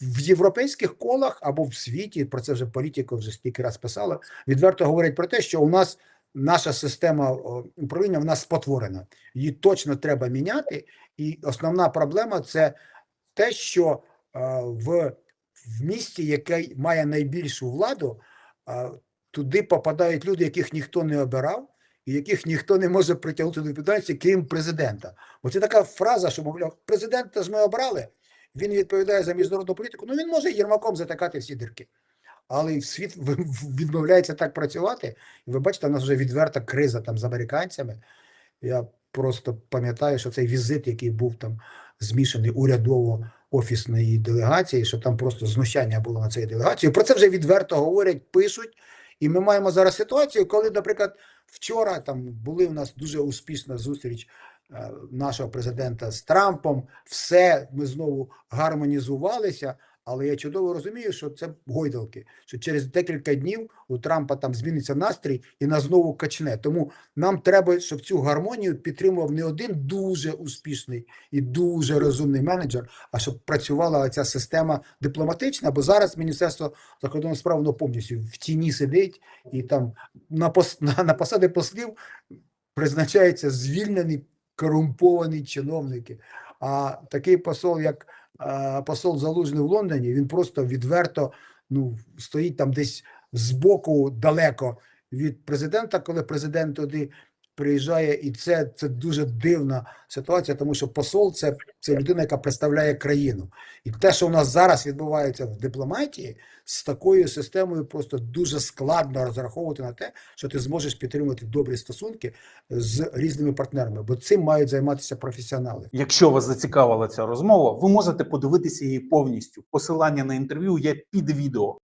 в європейських колах або в світі про це вже політико вже стільки раз писала. Відверто говорять про те, що у нас наша система управління в нас спотворена. Її точно треба міняти. І основна проблема це те, що е, в, в місті, яке має найбільшу владу, е, туди попадають люди, яких ніхто не обирав, і яких ніхто не може притягнути до відповідальності, крім президента. Оце така фраза, що мовляв, президента ж ми обрали. Він відповідає за міжнародну політику. Ну він може єрмаком затикати всі дірки. Але світ відмовляється так працювати. І ви бачите, у нас вже відверта криза там з американцями. Я просто пам'ятаю, що цей візит, який був там змішаний урядово-офісної делегації, що там просто знущання було на цій делегації. Про це вже відверто говорять, пишуть. І ми маємо зараз ситуацію, коли, наприклад, вчора там були у нас дуже успішна зустріч нашого президента з Трампом. Все ми знову гармонізувалися. Але я чудово розумію, що це гойдалки, що через декілька днів у Трампа там зміниться настрій і нас знову качне. Тому нам треба, щоб цю гармонію підтримував не один дуже успішний і дуже розумний менеджер, а щоб працювала ця система дипломатична. Бо зараз Міністерство закордонних справ воно повністю в тіні сидить і там на пос на, посади послів призначаються звільнені корумповані чиновники. А такий посол, як посол Залужний в Лондоні, він просто відверто ну, стоїть там десь збоку далеко від президента, коли президент туди приїжджає, і це, це дуже дивна ситуація, тому що посол це, це людина, яка представляє країну. І те, що у нас зараз відбувається в дипломатії, з такою системою просто дуже складно розраховувати на те, що ти зможеш підтримувати добрі стосунки з різними партнерами, бо цим мають займатися професіонали. Якщо вас зацікавила ця розмова, ви можете подивитися її повністю. Посилання на інтерв'ю є під відео.